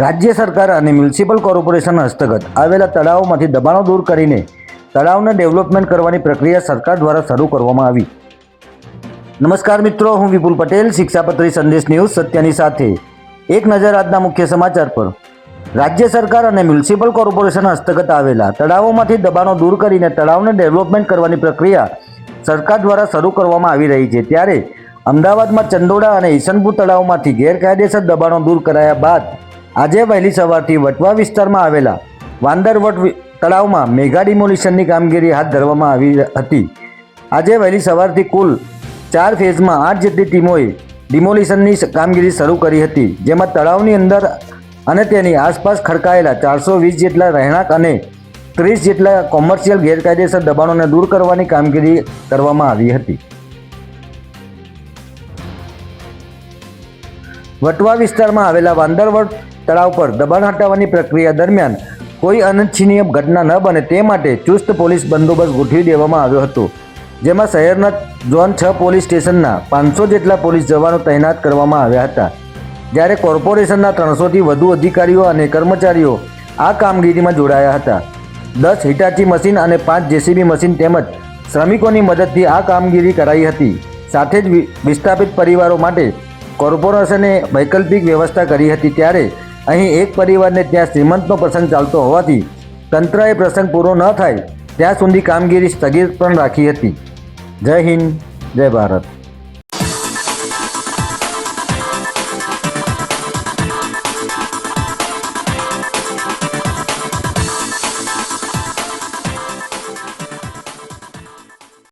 રાજ્ય સરકાર અને મ્યુનિસિપલ કોર્પોરેશન હસ્તગત. આવેલા તળાવોમાંથી દબાણો દૂર કરીને તળાવને ડેવલપમેન્ટ કરવાની પ્રક્રિયા સરકાર દ્વારા શરૂ કરવામાં આવી. નમસ્કાર મિત્રો, હું વિપુલ પટેલ, શિક્ષાપત્રી સંદેશ ન્યૂઝ સત્યની સાથે. એક નજર આજના મુખ્ય સમાચાર પર. રાજ્ય સરકાર અને મ્યુનિસિપલ કોર્પોરેશન હસ્તગત આવેલા તળાવોમાંથી દબાણો દૂર કરીને તળાવને ડેવલપમેન્ટ કરવાની પ્રક્રિયા સરકાર દ્વારા શરૂ કરવામાં આવી રહી છે. ત્યારે અમદાવાદમાં ચંદોડા અને ઈશનપુર તળાવમાંથી ગેરકાયદેસર દબાણો દૂર કરાયા બાદ આજે વહેલી સવારથી વટવા વિસ્તારમાં આવેલા વાંદરવટ તળાવમાં મેગા ડિમોલિશનની કામગીરી હાથ ધરવામાં આવી હતી. આજે વહેલી સવારથી કુલ ચાર ફેઝમાં આઠ જેટલી ટીમોએ ડિમોલિશનની કામગીરી શરૂ કરી હતી, જેમાં તળાવની અંદર અને તેની આસપાસ ખડકાયેલા ચારસો વીસ જેટલા રહેણાંક અને ત્રીસ જેટલા કોમર્શિયલ ગેરકાયદેસર દબાણોને દૂર કરવાની કામગીરી કરવામાં આવી હતી. વટવા વિસ્તારમાં આવેલા વાંદરવડ તળાવ પર દબાણ હટાવવાની પ્રક્રિયા દરમિયાન કોઈ અનિચ્છનીય ઘટના ન બને તે માટે ચુસ્ત પોલીસ બંદોબસ્ત ગોઠવી દેવામાં આવ્યો હતો, જેમાં શહેરના ઝોન છ પોલીસ સ્ટેશનના પાંચસો જેટલા પોલીસ જવાનો તૈનાત કરવામાં આવ્યા હતા. જ્યારે કોર્પોરેશનના ત્રણસોથી વધુ અધિકારીઓ અને કર્મચારીઓ આ કામગીરીમાં જોડાયા હતા. દસ હિટાચી મશીન અને પાંચ જેસીબી મશીન તેમજ શ્રમિકોની મદદથી આ કામગીરી કરાઈ હતી. સાથે જ વિસ્થાપિત પરિવારો માટે કોર્પોરેશને વૈકલ્પિક વ્યવસ્થા કરી હતી. ત્યારે અહીં એક પરિવારને ત્યાં શ્રીમંતનો પ્રસંગ ચાલતો હોવાથી તંત્રએ પ્રસંગ પૂરો ન થાય ત્યાં સુધી કામગીરી સ્થગિત પણ રાખી હતી. જય હિન્દ, જય ભારત.